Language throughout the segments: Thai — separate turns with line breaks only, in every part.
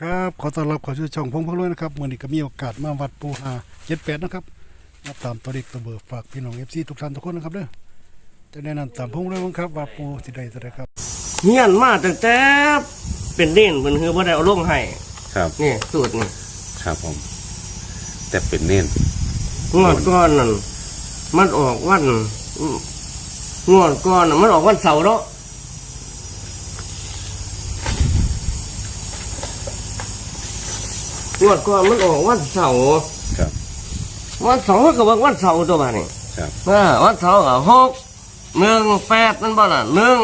ครับขอต้อนรับเข้าสู่ช่องพงพักด้วยนะครับมื่อนี้ก็มีโอกาสมาวัดปูหาเจ็ดแปดนะครับมาตามตัวเด็กตัวเบอร์ฝากพี่น้องเอฟซีทุกท่านทุกคนนะครับเด้อจะแนะนำตามพงเลยมั้งครับว่าปูสิใดสิใดครับ
เฮียนมาตั้งแต่เป็นเด่นเพิ่นคือบ่ได้เอาลงให้
ครับ
นี่สูตรนี่
ครับผม แต่เป็นเน้น
งวดก้อนนั่นมันออกวันอืมงวดก้อนน่ะมันออกวันเสาร์เนาะ วดก้อนมันออกวันเสาร์
ครับ
วันเสาร์มันก็บอกวันเสาร์ตัวบ้านี่
ครับ
อ่าวันเสาร์ก็หกหนึ่งแปดนั่นบ่ล่ะหนึ่ง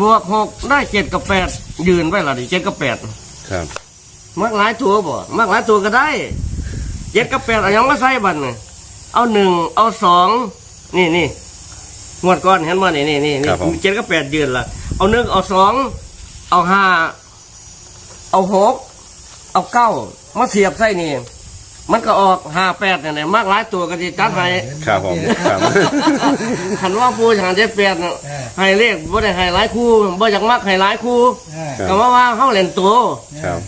บวกหกได้เจ็ดกับแปดยืนไว้ล่ะดิเจ็ดกับแปด
ครับ
มักหลายตัวบ่มักหลายตัวก็ได้เจ็ดกับแปดเอาหยังมาใส่บัตรเนี่ยเอาหนึ่งเอาสองนี่นี่งวดก่อนเห็นบ่นี่นี่นี่นี่เจ็ดกับแปดยืนละเอาหนึ่งเอาสองเอาห้าเอาหกเอาเก้า มาเสียบใส่นี่ มันก็ออกห้าแปดเนี่ยมากหลายตัวก็จะจัดให้
ครับผมครับ
ขันว่าปูหางเจ็ดแปดน่ะให้เลขบ่ได้ให้หลายคู่บ่อยากมักให้หลายคู่
ครับ
ก็มาว่าเฮาเล่นตัว
ครับ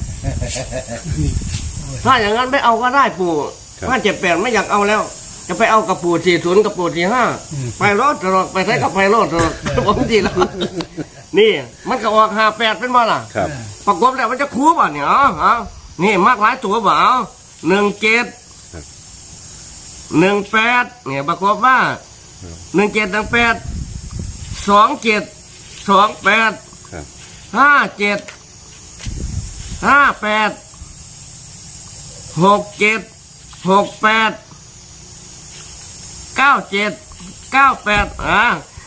ถ้าอย่างนั้นไม่เอาก็ได้ปู่
ครับ
ถ้าเจ็ดแปดไม่อยากเอาแล้ว จะไปเอากับปู่สี่ศูนย์กับปู่สี่ห้าไปรถตลอดไปใช้กับไปรถตลอดผมทีแล้วนี่ มันก็ออกห้าแปดเป็นบ่ล่ะ
ครับ
ประกบแล้วมันจะคูบ่เนี่ยเอาเอา นี่มากหลายตัวบ่เอาหนึ่งเจ็ดหนึ่งแปดเนี่ยประกบว่าหนึ่งเจ็ดหนึ่งแปดสองเจ็ดสองแปด
ครับ
ห้าเจ็ดห้าแปดหกเจ็ดหกแปดเก้าเจ็ดเก้าแปดอ่า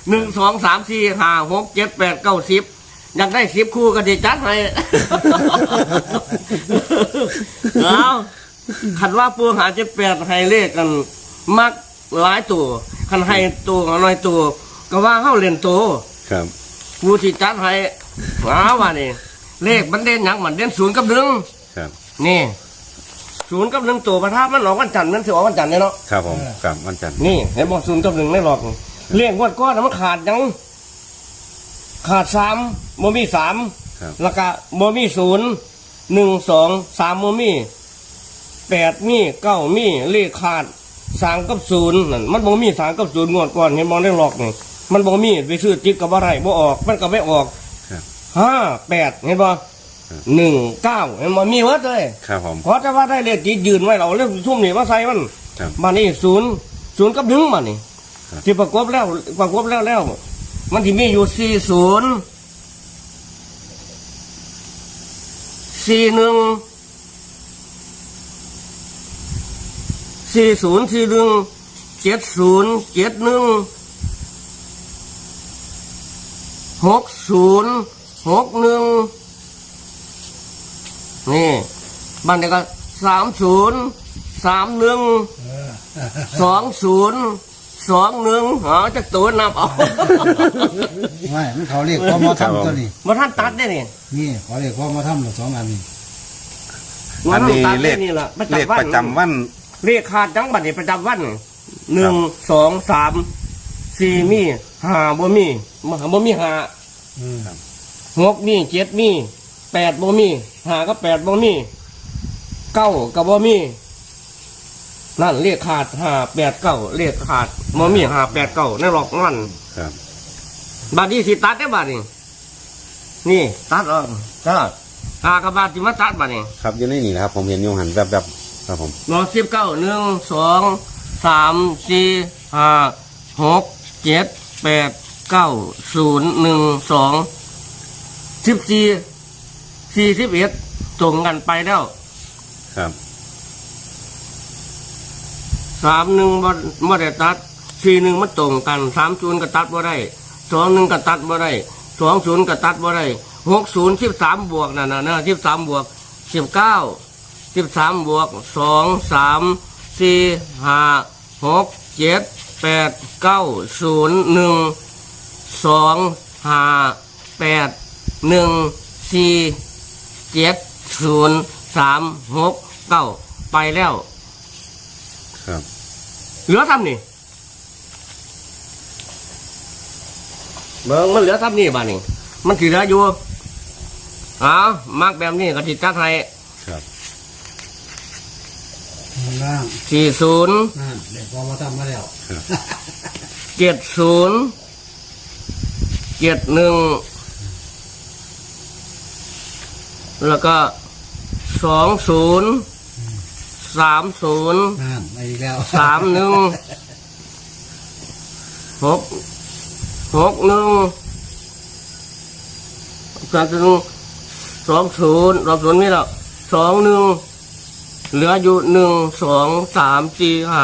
หนึ่งสองสามสี่ห้าหกเจ็ดแปดเก้าสิบ อยากได้สิบคู่ก็ดีจัดให้ เอาขันว่าปูหาเจ็ดแปดให้เลขกัน มักหลายตัวขันให้ตัวน้อยตัวก็ว่าเข้าเล่นตัว
ครับ
กูที่จัดให้ว้าว่านี่เลขมันเด่นหยังมันเด่นศูนย์กับหนึ่ง
ครับ
นี่ศูนย์กับหนึ่งตัวประทับมันออกวันจันทร์มันถือออกวันจันทร์เนี่ยเนาะ
ครับผมครับวันจันทร์
นี่เห็นบอกศูนย์กับหนึ่งไม่หรอกเลขงวดก้อนน่ะมันขาดหยัง ขาดสามโมมีสาม
ครับ
แล้วก็โมมีศูนย์หนึ่งสองสามโมมีแปดมีเก้ามีเลขขาดสามกับศูนย์นั่นมันโมมีสามกับศูนย์งวดก่อนเห็นมองได้หรอกนี่มันโมมีไปซื้อจิ๊กกับอะไรบ่ออก มันก็ไม่ออก
ครับ
ห้าแปดเห็นป่ะหนึ่งเก้าเห็นบ่มีเวิร์ดเลย
ครับผม
เพราะแต่ว่าได้เลขจียืนไว้เราเรื่องทุ่มนี่มาใส่มัน
ครับ
มานี่ศูนย์ศูนย์กับหนึ่งมานี่
ครับ
ที่ประกบแล้วประกบแล้วแล้ว มันที่มีอยู่สี่ศูนย์สี่หนึ่งสี่ศูนย์สี่หนึ่งเจ็ดศูนย์เจ็ดหนึ่งหกศูนย์หกหนึ่งนี่บ้านเด็กก็สามศูนย์สามหนึ่งสองศูนย์ สองหนึ่งอ๋อจะตัวนับเอา
ไม่มันเขาเรียกพ่อมาทำตัวนี้
มาท่านตัดได้นี่
นี่เขาเรียกพ่อมาทำหรือสองอันนี้
อันนี้
มาท่าตัด
เล
ได้
ข
นี่ล่ะ
เลขประจำวัน
เลขขาดจังบัตรนี่ประจำวันหนึ่งสองสามสี่มีห้าบ่มีมาบ่มีห้า
อืม
หกมีเจ็ดมีแปดบ่มีห้าก็แปดบ่มีเก้าก็บ่มี นั่นเลขขาดห้าแปดเก้าเลขขาดบ่มีห้าแปดเก้าในหลอกนั่น
ครับ
บาดนี้สิตัดได้บาดนี้นี่ตัดออกตัดหากระบาดจิมาตัดบาดนี้
ครับอยู่ในนี่นะครับ ผมเห็นโยหันแวบๆครับผม
รอสิบเก้าหนึ่งสองสามสี่ห้าหกเจ็ดแปดเก้าศูนย์หนึ่งสองสิบสี่สี่สิบเอ็ดตรงกันไปแล้ว
ครับ
สามหนึ่งบ่ได้ตัดสี่หนึ่งมันตรงกันสามศูนย์ก็ตัดบ่ได้สองหนึ่งก็ตัดบ่ได้สองศูนย์ก็ตัดบ่ได้หกศูนย์สิบสามบวกนั่นน่ะนะสิบสามบวกสิบเก้าสิบสามบวกสองสามสี่ห้าหกเจ็ดแปดเก้าศูนย์หนึ่งสองห้าแปดหนึ่งสี่เจ็ดศูนย์สามหกเก้าไปแล้ว เหลือทำนี่เบิ่งมันเหลือทำนี่บ้านี่มันถือเหลืออยู่เอ้ามักแบบนี้ก็ติดจัดให้
ครับ
ข้างล่าง
สี่ศูนย์
นั่นเด็กพอมาทำมาแล้ว
เจ็ดศูนย์เจ็ดหนึ่งแล้วก็สองศูนย์ สามศูนย์
นั่นมาอีกแล้ว
สามหนึ่งหกหกหนึ่งสามหนึ่งสองศูนย์สองศูนย์นี่แล้วสองหนึ่งเหลืออยู่หนึ่งสองสามสี่ห้า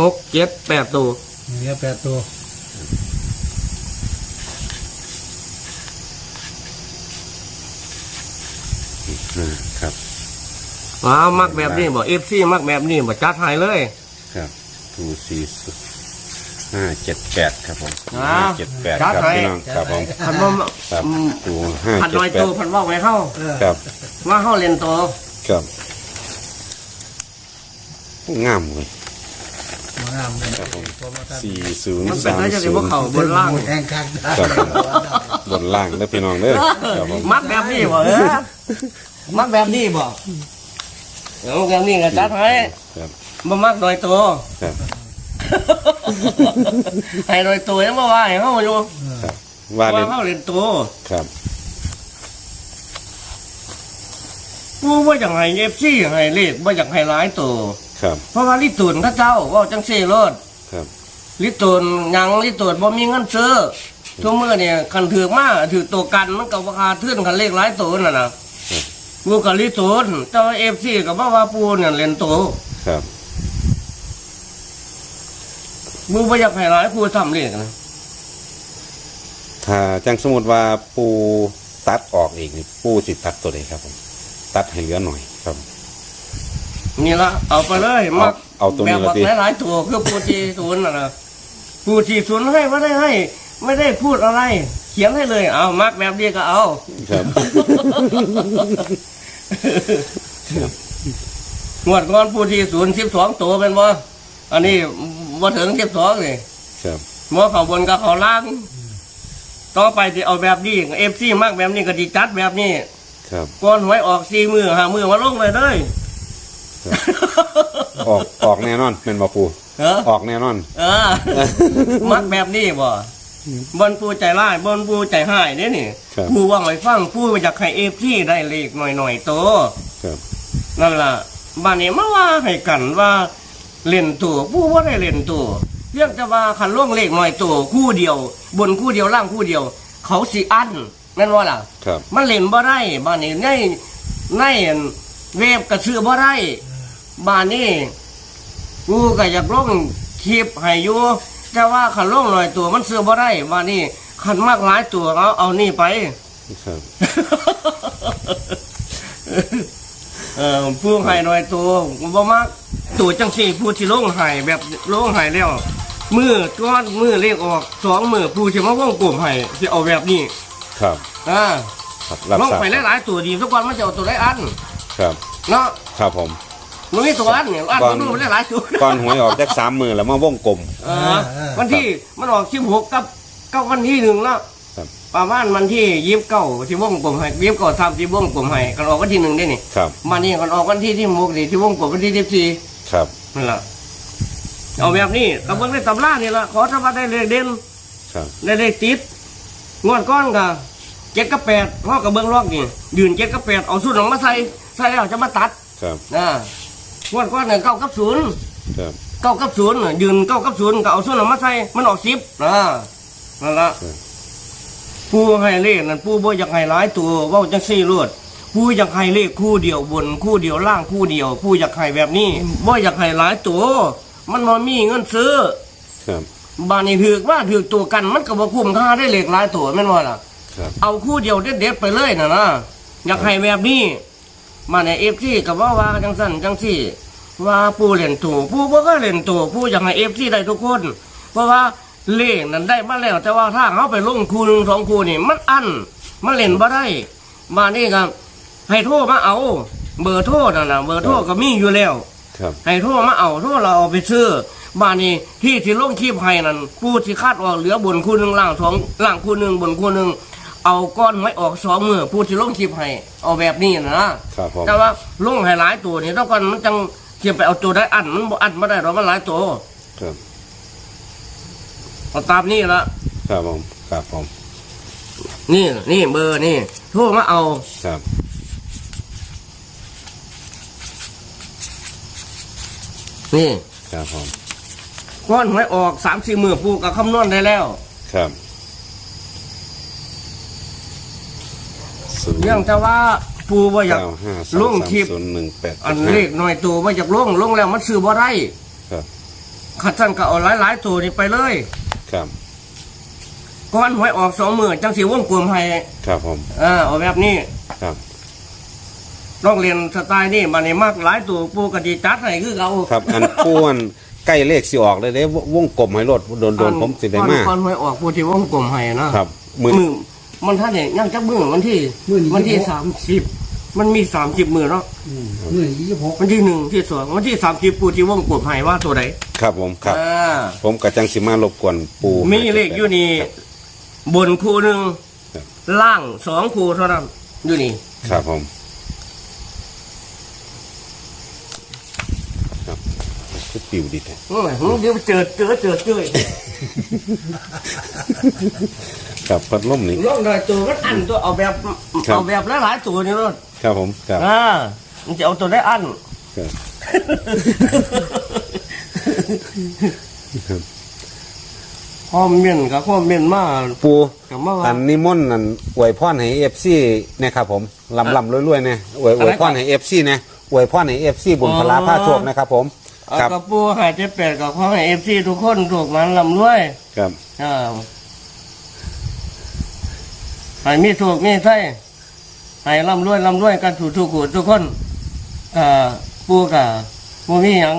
หกเจ็ดแปดตัว
เหลือแปดตัว
อืมครับ
ว้าวมักแบบนี้บ่เอฟซีมักแบบนี้บ่จัดให้เลย
ครับทูสี่ห้าเจ็ดแปดครับผม
อ่า
ห้าเจ็ดแปด
จั
ค
ด
รับ
ให้
พี่น้องครับผม
พันว่า
ครับ
อืม
ทูห้า
พัน
เจ็ด
น้อย
แป
ตั
ด
วพันว่าไว้เข้า
เออ
ครับ
ว่าเข้าเรียนโต
ครับงามเลย
มางามเลย
ครับผม
พอมาทำ
สี่ศูนย์
มันเป็น
สาม
ได้จะ
ศู
เป็นพวนก
ย์
เขาบนล่าง
แทงคักได้
บนล่างเด้อพี่น้องเด้อครับผม
มักแบบนี้บ่เออมักแบบนี้บ่เดี๋ยวแบบนี้ก็จัดให้
ครับ
บ่มักน้อยตัว
ครับ
ให้น้อยตัวยังบ่ว่าให้เฮาอยู่
ครับว่า
ว่า
เล่น
เฮาเรียนตัว
ครับ
ผู้บ่อยากให้เอฟซีให้เลขบ่อยากให้หลายตัว
ครับ
เพราะว่าลิตูนเขาเจ้าเว่าจังซี่โลด
ครับ
ลิตูนหยังลิตูนบ่มีเงินซื้อทุกมื้อเนี่ยคันถือมาถือตัวกันมันก็ราคาทื่นคันเลขหลายตัวนั่นน่ะ กูก็ลิตูนแต่ว่า FC ก็บ่ว่าปูเนี่ยเล่นโต
ครับ
กูบ่อยากให้หลายกูทำเลขนะ
ถ้าจังสมมติว่าปูตัดออกอีกนี่ปูสิตัดตัวใดครับผมตัดให้เหลือหน่อยครับ
นี่ละเอาไปเลยมัก
เอาตัวนี้
แบบ
ละสิ
หลายๆตัวคือปูที่ศูนย์น่ะนะปูที่ศูนย์ให้ไม่ได้ให้ ไม่ได้พูดอะไร เขียนให้เลย เอามักแบบนี้ก็เอา
ครับ
งวดก่อนปูที่ศูนย์สิบสองตัวเป็นบ่อันนี้มาถึงสิบสองนี่
ครับ
หมอเขาบนกับเขาล่าง ต่อไปที่เอาแบบนี้เอฟซีมักแบบนี้ก็ดีจัดแบบนี้
ครับ
ก่อนหวยออกสี่มือหามือมาลงเลยเลย
ออกออกแน่นอนเป็นบ่ปู
เออ
ออกแน่นอน
เออมักแบบนี้บ่ บนปูใจร้ายบนปูใจหายเนี่ยนี่
ครับ
ปูว่างไว้ฟังปูอยากให้เอฟซีได้เลขหน่อยๆโต
ครับ
นั่นล่ะบ้านนี้มาว่าให้กันว่าเล่นตัวผู้ว่าได้เล่นตัวเรียกจะว่าคันล่วงเลขหน่อยตัวคู่เดียว บนคู่เดียวล่างคู่เดียว เขาสิอันแม่นว่าล่ะ
ครับ
มันเล่นบ่ได้บ้านนี้ในในเว็บกระซื้อบ่ได้บ้านนี้กูก็อยากลงคลิปให้อยู่ แต่ว่าคันล่วงหน่อยตัวมันซื้อบ่ได้บ้านนี้คันมากหลายตัวเอาเอานี่ไป
ครับ
เออผู้ให้หน่อยตัวบ่มักตัวจังสี่ผู้ที่ลงให้แบบลงให้แล้วมือก้อนมือเลขออกสองมือผู้ที่มาว่องกลุ่มให้สิเอาแบบนี้
ครับ
อ่า
ครับรับ
ลง
ทราบ
ไปหลายๆตัวดีสักวันมันจะเอาตัวได้อัน
ครับ
เนาะ
ครับผม
มันมีตัวอันเนี่ยอัน
ก่อน
มันดูไปหลายๆตัว
ก่อนหวยออกจากสามมือแล้วมาว่องกลม
เออวันที่มันออกสิบหกกับเก้าวันที่หนึ่งแล้ว
ครับ
ประมาณวันที่ยี่สิบเก้าที่ว่องกลุ่มให้ยี่สิบเก้าทำที่ว่องกลุ่มให้กันออกวันที่หนึ่งได้นี่
ครับ
มานี่กันออกวันที่ที่หกนี่ที่ว่องกลุ่มวันที่สิบสี่
ครับ
นั่นแหละเอาแบบนี้กระเบื้องในตำรานี่ละขอสวัสดิ์ได้เลขเด่น
ครับ
ได้เลขติดงวดก้อนกับเจ็ดกับแปดห้อกระเบื้องลอกนี่ยืนเจ็ดกับแปดเอาสุดออกมาใส่ใส่แล้วจะมาตัด
ครับ
นะ งวดก้อนเนี่ยเก้ากับศูนย์
ครับ
เก้ากับศูนย์น่ะยืนเก้ากับศูนย์ก็เอาสุดออกมาใส่มันออกสิบนะนั่นละผู้ให้เลขนั่นผู้บ่อยากให้หลายตัวเว่าจังสี่รวดผู้อยากให้เลขคู่เดียวบนคู่เดียวล่างคู่เดียวผู้อยากให้แบบนี้บ่อยากให้หลายตัวมันบ่มีเงินซื้อ
ครับ
บ้านนี้ถือว่าถือตัวกันมันก็บ่คุ้มค่าได้เหล็กหลายตัวแม่นว่าล่ะ
ครับ
เอาคู่เดียวเด็ดๆไปเลยน่ะนะอยากให้แบบนี้ มาในเอฟซีก็ว่าว่าจังสั่นจังสี่ ว่าผู้เล่นตัวผู้บ่ก็เล่นตัวผู้อยากให้เอฟซีได้ทุกคน เพราะว่าเลขนั้นได้มาแล้ว แต่ว่าถ้าเขาไปลงคู่หนึ่งสองคู่นี่มันอันมันเล่นบ่ได้มานี่ก็ให้โทรมาเอา เบอร์โทรนั่นน่ะเบอร์โทรก็มีอยู่แล้ว
ครับ
ให้โทรมาเอาโทรเราเอาไปซื้อบ้านนี้ที่ที่ลงคีบให้นั่นผู้ที่คาดว่าเหลือบนคู่หนึ่งล่างสองล่างคู่หนึ่งบนคู่หนึ่ง เอาก้อนไว้ออกสองมือพูดที่ลงคลิปให้เอาแบบนี้นะครับ
ผม
แต่ว่าลงให้หลายตัวนี่ต้องก่อนมันจังเทียบไปเอาตัวได้อันมันบ่อันไม่ได้หรอกมันหลายตัว
ครับ
เอาตามนี่ละ
ครับผมครับผม
นี่นี่เบอร์นี่โทรมาเอา
ครับ
นี่
ครับผม
ก้อนหวยออกสามสี่มือปูกับคำนวณได้แล้ว
ครับศูน ย์
เรื่องแต่ว่าปูว่าอยาก
เก้าห้าส
ล
อง
ง
สาม
คลิป
ศูนย์หนึ่งแปด
อันเลขหน่อยตัวว่าอยากลงลงแล้วมันซื้อบ่ได้
ครับ
ขัดท่านก็เอาหลายๆตัวนี่ไปเลย
ครับ
ก้อนหวยออกสองมือจังสีวงกลมให้
ครับผม
อ่าเอาแบบนี้
ครับ
ต้องเรียนสไตล์นี่มันนี่มากหลายตัวปูกติจัดให้คือเอา
ครับ อันป้วนใกล้เลขสิออกเลยเด้ววงกลมให้รถโดนโดนผมสิได้มา
ก้อนหวยออกปูที่วงกลมให้นะครับ
มือ
มือมันท่านเนี่ยยังจักมือวันที่วันที่สามสิบมันมีสามสิบมือเนาะ
มือยี่สิบหก
วันที่หนึ่งที่สองวันที่สามสิบปูที่วงกลมให้ว่าตัวไหน
ครับผมครับ
อ่า
ผมกับจังสิมารบกวนปู
มีเลขอยู่นี่บนคู่หนึ่ง
ครับ
ล่างสองคู่เท่านั้นอยู่นี่
ครับผมครับคือปิวดิแท้
อืมเดี๋ยวเจอเจอเจอเจอ
ครับพัดลมนี่
ลองได้ตัวมันอันตัวเอาแบบ
ครับ
เอาแบบหลายๆตัวนี่รถ
ครับผมครับ
อ่ามันจะเอาตัวได้อัน
ครับ
ข้อมเมียนกับข้อมเมียนมา
ปู
กับมาว่า
อันนิมนต์นั่นอวยพรให้เอฟซีนะครับผมลำลำรวยๆเนี่ยอวยอวยพรให้เอฟซีเนี่ยอวยพรให้เอฟซีบุญพลา
อ๋อ
ผ้าโชคนะครับผม
เอา
ครับ
กับปูหายเจ็บแปดกับข้อให้เอฟซีทุกคนถูกมันลำรวย
ครับ
อ่า ให้มีถูกมีใช่ให้ลำรวยลำรวยกันถูกทุกคนทุกคนอ่าปูกับปูมีอย่าง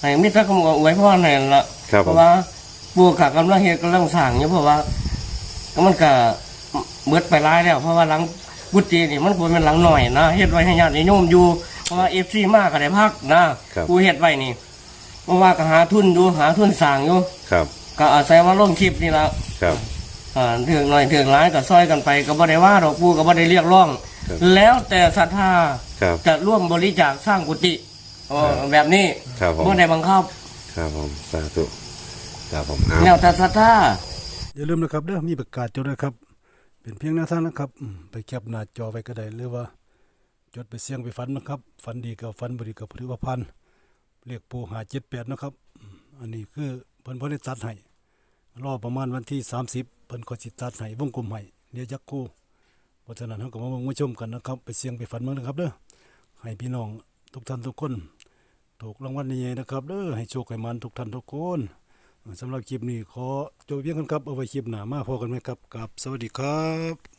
ให้มีสักคำอวยพรให้ละ
ครับ
เพ
ผม
ราะว่าปูกับกำลังเฮ็ดกำลังสั่งอยู่เพราะว่ามันก็เบิดไปร้ายแล้ว เพราะว่าหลังกุฏินี่มันควรเป็นหลังหน่อยนะเฮ็ดไว้ให้ญาติโยมอยู่เพราะว่าเอฟซีมากก็ได้พักนะครับกูเฮ็ดไว้นี่เพราะว่าก็หาทุนอยู่หาทุนสั่งอยู่
ครับ
ก็อาศัยว่าลงคลิปนี่ละ
ครับ
อ่า เถืองหน่อยเถืองร้ายก็ซอยกันไปก็บ่ได้ว่าดอกปูก็บ่ได้เรียกร้อง
ครับ
แล้วแต่ศรัทธา
ครับ
จะร่วมบริจาคสร้างกุฏิอ๋อแบบนี้
ครับผม
บ่ได้บังคับ
ครับผมสาธุครับผมเอา
แนวแต่ศรัทธา
อย่าลืมนะครับเด้อมีประกาศจดด้วยครับ เป็นเพียงแนวทางนะครับอืมไปแคปหน้าจอไว้ก็ได้หรือว่า จดไปเสี่ยงไปฝันนะครับฝันดีกับฝันบ่ดีกับถือว่าพันเรียกปูหาเจ็ดแปดนะครับอืมอันนี้คือเพิ่นบ่ได้ตัดให้รอประมาณวันที่สามสิบ เพิ่นก็สิตัดให้วงกลมให้เดี๋ยวจักคู่เพราะฉะนั้นเฮาก็มาเบิ่งมาชมกันนะครับ ไปเสียงไปฝันเมืองนะครับเด้อให้พี่น้องทุกท่านทุกคน ถูกรางวัลใหญ่ๆนะครับเด้อให้โชคให้มันทุกท่านทุกคนสำหรับคลิปนี้ขอจบเพียงกันครับเอาไว้คลิปหน้ามาพอกันไหมครับกับ สวัสดีครับ